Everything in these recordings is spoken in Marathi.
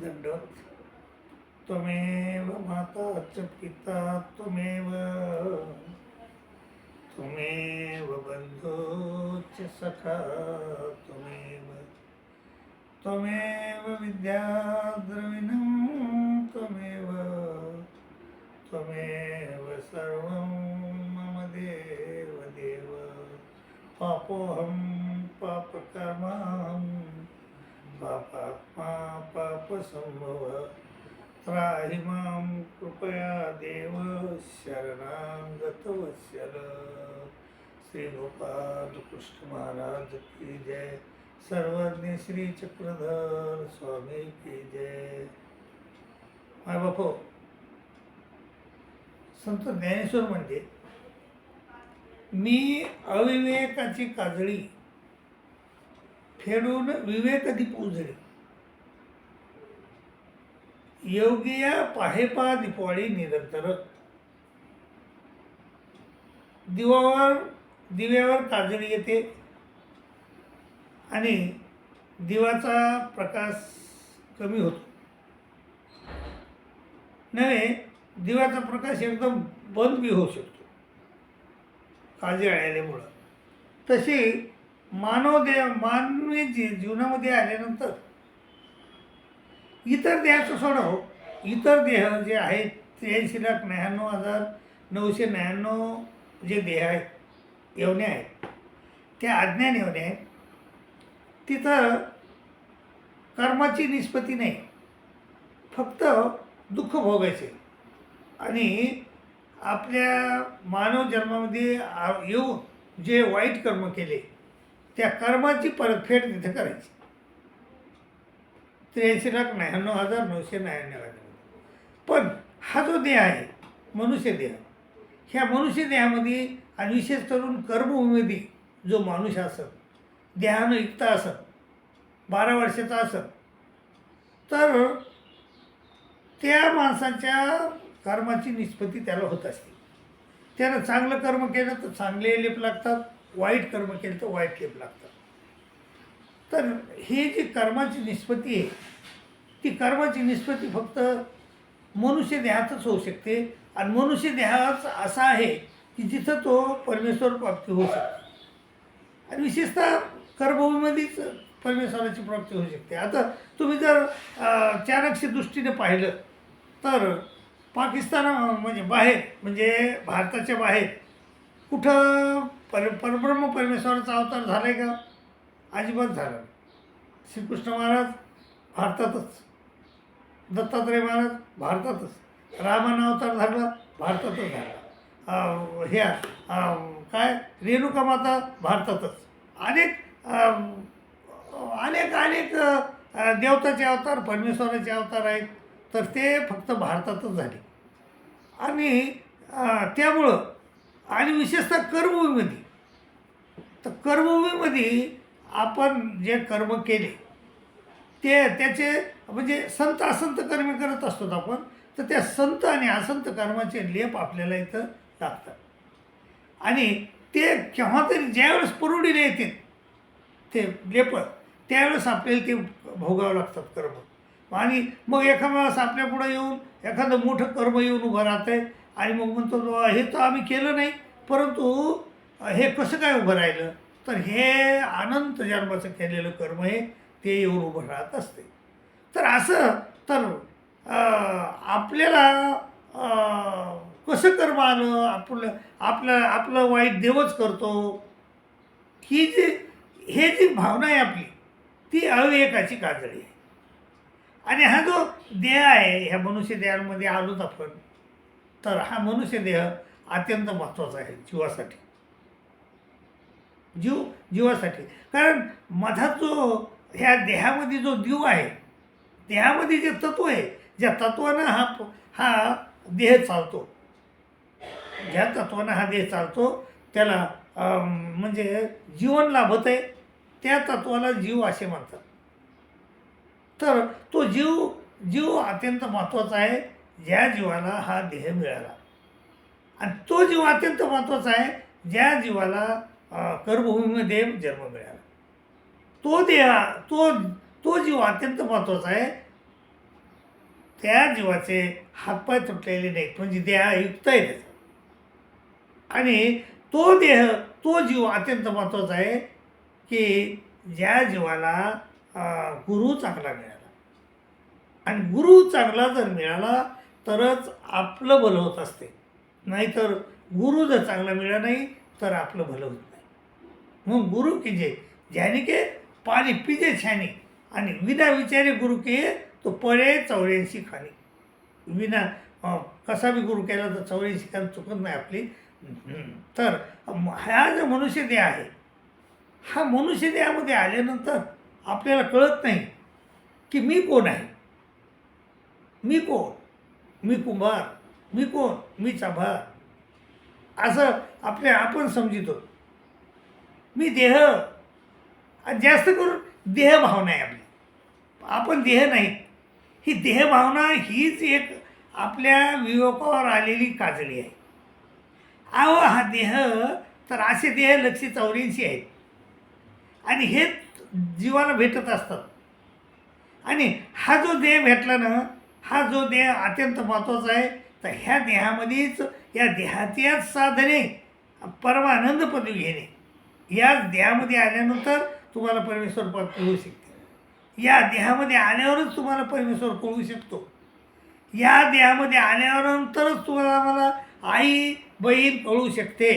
दंडवत त्वमेव माता च पिता त्वमेव। त्वमेव बन्धो च सखा त्वमेव। त्वमेव विद्याद्रविणं त्वमेव। त्वमेव सर्वं मम देव देव पापोऽहं पापकर्मां पापात्मा पापसम्भव त्राहि मां कृपया देव शरणां गतवत्सल श्री गोपाल कृष्ण महाराज की जय. सर्वज्ञ श्री चक्रधर स्वामी की जय. माय बापो संत ज्ञानेश्वर म्हणजे मी अविवेकाची काजळी खेळून विवेक दीप योगिया पाहेपा दिपवाळी निरंतर दिवावर दिव्यावर काजळी येते. आणि दिवाचा प्रकाश कमी होतो. नव्हे दिव्याचा प्रकाश एकदम बंद बी होऊ शकतो. काळजी आल्यामुळं. तशी मानव देह मानवी जी जीवनामध्ये आल्यानंतर इतर देहाचं सोडव हो. इतर देह जे आहेत त्र्याऐंशी लाख नव्याण्णव हजार नऊशे नव्याण्णव जे देह आहेत येवणे आहेत त्या अज्ञान येवणे आहेत तिथं कर्माची निष्पत्ती नाही. फक्त दुःख भोगायचे. आणि आपल्या मानव जन्मामध्ये आ- येऊन जे वाईट कर्म केले त्या कर्माची परतफेड तिथे करायची. त्र्याऐंशी लाख नव्याण्णव हजार नऊशे नव्याण्णव आहे. पण हा जो देह आहे मनुष्य देह ह्या मनुष्य देहामध्ये आणि विशेष करून कर्मभूमीमध्ये जो माणूस असत देहानं युक्त असत बारा वर्षाचा असत तर त्या माणसाच्या कर्माची निष्पत्ती त्याला होत असते. त्यानं चांगलं कर्म केलं तर चांगले लेप लागतात. वाईट कर्म केलं तर वाईट केप लागतं तर ही जी कर्माची निष्पत्ती आहे ती कर्माची निष्पत्ती फक्त मनुष्य देहातच होऊ शकते आणि मनुष्य देहाच असा आहे की जिथं तो परमेश्वर प्राप्ती होऊ शकते. आणि विशेषतः कर्मभूमीमध्येच परमेश्वराची प्राप्ती होऊ शकते. आता तुम्ही जर चाणक्य दृष्टीने पाहिलं तर पाकिस्तान म्हणजे बाहेर म्हणजे भारताच्या बाहेर कुठं पर परब्रह्म परमेश्वराचा अवतार झाला आहे का? अजिबात झाला नाही. श्रीकृष्ण महाराज भारतातच. दत्तात्रय महाराज भारतातच. रामानं अवतार झाला भारतातच झाला ह्या काय? रेणुका माता भारतातच. अनेक अनेक अनेक देवताचे अवतार परमेश्वराचे अवतार आहेत. तर ते फक्त भारतातच झाले. आणि त्यामुळं आणि विशेषतः कर्मभूमीमध्ये. तर कर्मभूमीमध्ये आपण जे कर्म केले ते त्याचे म्हणजे संत असंत कर्म करत असतो आपण तर त्या संत आणि असंत कर्माचे लेप आपल्याला इथं लागतात. आणि ते केव्हा तरी ज्यावेळेस परवडीला येते ते लेप त्यावेळेस आपल्याला ते भोगावं लागतात कर्म. आणि मग एखाद्या वेळेस आपल्यापुढं येऊन एखादं मोठं कर्म येऊन उभं राहतं आहे आणि मग म्हणतो हे तर आम्ही केलं नाही परंतु हे कसं काय उभं राहिलं? तर हे अनंत जन्माचं केलेलं कर्म हे ते येऊन उभं राहत असते. तर असं तर आपल्याला कसं कर्म आलं? आपलं आपलं आपलं वाईट देवच करतो. ही जी हे जी भावना आहे आपली ती अविवेकाची काजळी आहे. आणि हा जो देह आहे ह्या मनुष्य देहांमध्ये आलोच आपण तर हा मनुष्य देह अत्यंत महत्त्वाचा आहे जीवासाठी. जीव जीवासाठी. कारण मधात जो ह्या देहामध्ये जो जीव आहे देहामध्ये जे तत्व आहे ज्या तत्वानं हा हा देह चालतो. ज्या तत्वानं हा देह चालतो त्याला म्हणजे जीवन लाभत आहे त्या तत्वाला जीव असे म्हणतात. तर तो जीव जीव अत्यंत महत्त्वाचा आहे. ज्या जीवाला हा देह मिळाला. आणि तो जीव अत्यंत महत्त्वाचा आहे ज्या जीवाला कर्मभूमीमध्ये जन्म मिळाला. तो देह तो तो जीव अत्यंत महत्त्वाचा आहे. त्या जीवाचे हातपाय तुटलेले नाहीत म्हणजे देहायुक्त आहे त्याचा. आणि तो देह तो जीव अत्यंत महत्त्वाचा आहे की ज्या जीवाला गुरु चांगला मिळाला. आणि गुरु चांगला जर मिळाला तरच आपलं भलं होत असते. नाहीतर गुरु जर चांगला मिळाला नाही तर आपलं भलं होत नाही. मग गुरु की जे ज्याने के पाणी पिजे छानी आणि विना विचारे गुरु के तो पळे चौऱ्याऐंशी खाली विना कसा बी गुरु केला तर चौऱ्याऐंशी खाली चुकत नाही आपली. तर हा जो मनुष्य देह आहे हा मनुष्य देहामध्ये आल्यानंतर आपल्याला कळत नाही की मी कोण आहे? मी कोण? मी कुंभार मी कोण? मी चाभार. असं आपल्या आपण समजितो. मी देह. जास्त करून देहभावना आहे आपली. आपण देह नाही. ही देहभावना हीच एक आपल्या विवेकावर आलेली काजळी आहे. अहो हा देह तर असे देह लक्षी चौऱ्याऐंशी आहेत. आणि हे जीवाला भेटत असतात. आणि हा जो देह भेटला ना हा जो देह अत्यंत महत्त्वाचा आहे तर ह्या देहामध्येच या देहाच्याच साधने परमानंद पदवी घेणे. याच देहामध्ये आल्यानंतर तुम्हाला परमेश्वर पद कळू शकते. या देहामध्ये आल्यावरच तुम्हाला परमेश्वर कळू शकतो. या देहामध्ये आल्यानंतरच तुम्हाला मला आई बहीण कळू शकते.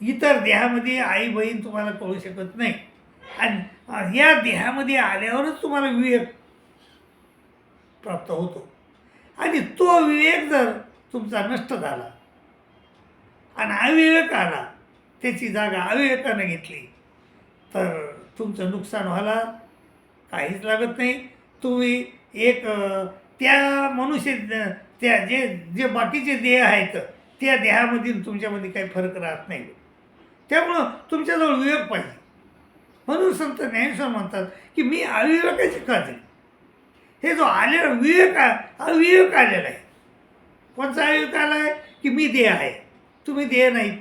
इतर देहामध्ये आई बहीण तुम्हाला कळू शकत नाही. आणि या देहामध्ये आल्यावरच तुम्हाला विवेक प्राप्त होतो. आणि तो विवेक जर तुमचा नष्ट झाला आणि अविवेक आला त्याची जागा अविवेकानं घेतली तर तुमचं नुकसान व्हायला काहीच लागत नाही. तुम्ही एक त्या मनुष्य त्या जे जे बाकीचे देह आहेत त्या देहामधील तुमच्यामध्ये काही फरक राहत नाही. त्यामुळं तुमच्याजवळ विवेक पाहिजे. म्हणून संत ज्ञानेश्वर म्हणतात की मी अविवेकाची खात्री. हे जो आलेला विवेक हा विवेक आलेला आहे. कोणता विवेक आला आहे की मी देह आहे. तुम्ही देह नाही.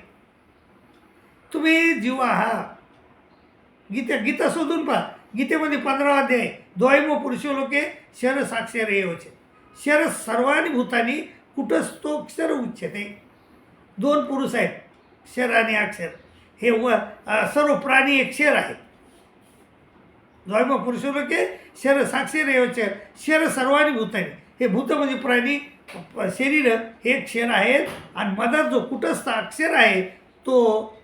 तुम्ही जीव आहात गीता गीता शोधून पहा. गीतेमध्ये पंधरावा अध्याय. द्वैम पुरुषोलोके शर साक्षर हे होते शर सर्वानी भूतानी कुटस्थोक्षर उच्चते दोन पुरुष आहेत. शर आणि अक्षर. हे व सर्व प्राणी एक शर आहेत. द्वैम पुरुषोलोके शर साक्षर हे होते शर सर्वानी भूतानी. हे भूत म्हणजे प्राणी प- शरीर हे एक क्षर आहेत आणि मधात जो कुटस्थ अक्षर आहे तो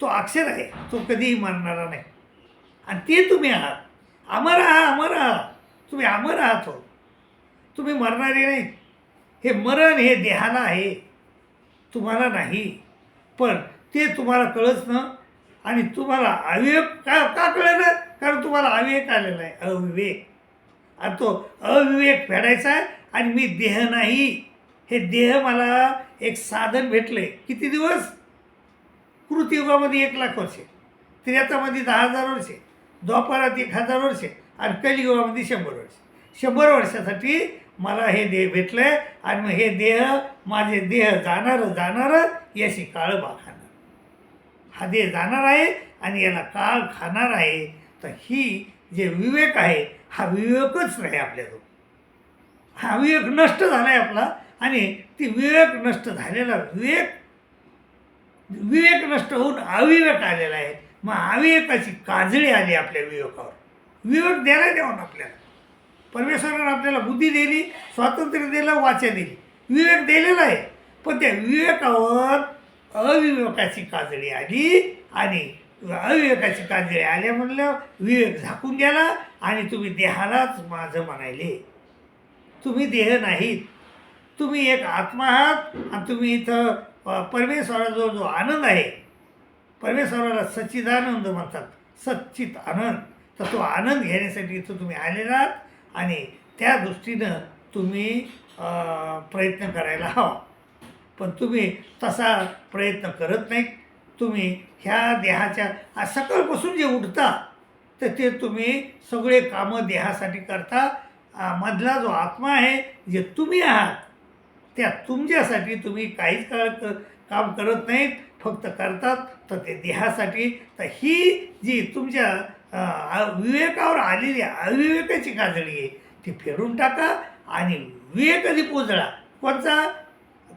तो अक्षर आहे. तो कधीही मरणारा नाही. आणि ते तुम्ही आहात. अमर आहात अमर आहात. तुम्ही अमर आहात हो. तुम्ही मरणारे नाही. हे मरण हे देहाला आहे. तुम्हाला नाही. पण ते तुम्हाला कळच ना आणि तुम्हाला अविवेक का का कळलं कारण तुम्हाला अविवेक आलेला आहे. अविवेक. आणि तो अविवेक फेडायचा आहे आणि मी देह नाही. हे देह मला एक साधन भेटले किती दिवस? कृतयुगामध्ये एक लाख वर्षे. त्रेतामध्ये दहा हजार वर्षे. द्वापारात एक हजार वर्षे. आणि कलियुगामध्ये शंभर वर्ष. शंभर वर्षासाठी मला हे देह भेटलं आहे आणि मग हे देह माझे देह जाणारं जाणारं याशी काळ भाग खादे जाणार आहे आणि याला काळ खाणार आहे. तर ही जे विवेक आहे हा विवेकच नाही आपल्याजवळ हा विवेक नष्ट झाला आहे आपला आणि ती विवेक नष्ट झालेला विवेक विवेक नष्ट होऊन अविवेक आलेला आहे. मग अविवेकाची काजळी आली आपल्या विवेकावर. विवेक द्यायला द्यावा आपल्याला. परमेश्वरानं आपल्याला बुद्धी दिली स्वातंत्र्य दिलं वाचा दिली. विवेक दिलेला आहे. पण त्या विवेकावर अविवेकाची काजळी आली आणि अविवेकाची काजळी आल्या म्हणलं विवेक झाकून गेला आणि तुम्ही देहालाच माझं म्हणायले. तुम्ही देह नाहीत. तुम्ही एक आत्मा आहात आणि तुम्ही इथं परमेश्वराजवळ जो आनंद आहे परमेश्वराला सच्चिदानंद म्हणतात. सच्चित आनंद. तर तो आनंद घेण्यासाठी इथं तुम्ही आलेला आहात आणि त्या दृष्टीनं तुम्ही प्रयत्न करायला हवा. पण तुम्ही तसा प्रयत्न करत नाही. तुम्ही ह्या देहाच्या सकाळपासून जे उठता तर ते तुम्ही सगळे कामं देहासाठी करता. मधला जो आत्मा आहे जे तुम्ही आहात त्या तुमच्यासाठी तुम्ही काहीच काळ क काम करत नाहीत फक्त करतात. तर ते देहासाठी तर ही जी तुमच्या विवेकावर आलेली अविवेकाची काजळी आहे ती फेरून टाका आणि विवेक कधी पोचला कोणचा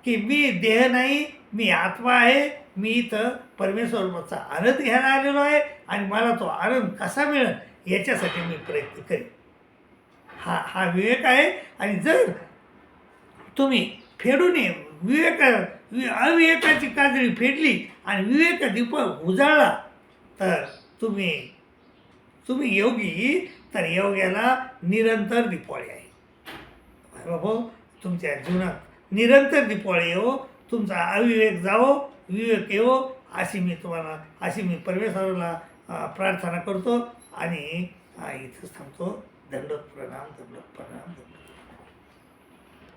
की मी देह नाही मी आत्मा आहे मी इथं परमेश्वरचा आनंद घ्यायला आलेलो आहे आणि मला तो आनंद कसा मिळेल याच्यासाठी मी प्रयत्न करेन. हा हा विवेक आहे आणि जर तुम्ही फेडून विवेक वि- अविवेकाची काजळी फेडली आणि विवेक दीप उजाळला तर तुम्ही तुम्ही योगी तर योग्याला निरंतर दिपाळी आहे. बाबा तुमच्या जीवनात निरंतर दीपावळी येवो तुमचा अविवेक जावो विवेक येवो अशी मी तुम्हाला अशी मी परमेश्वराला प्रार्थना करतो आणि इथंच थांबतो. दंडोत प्रणाम दंडोत प्रणाम दंडोत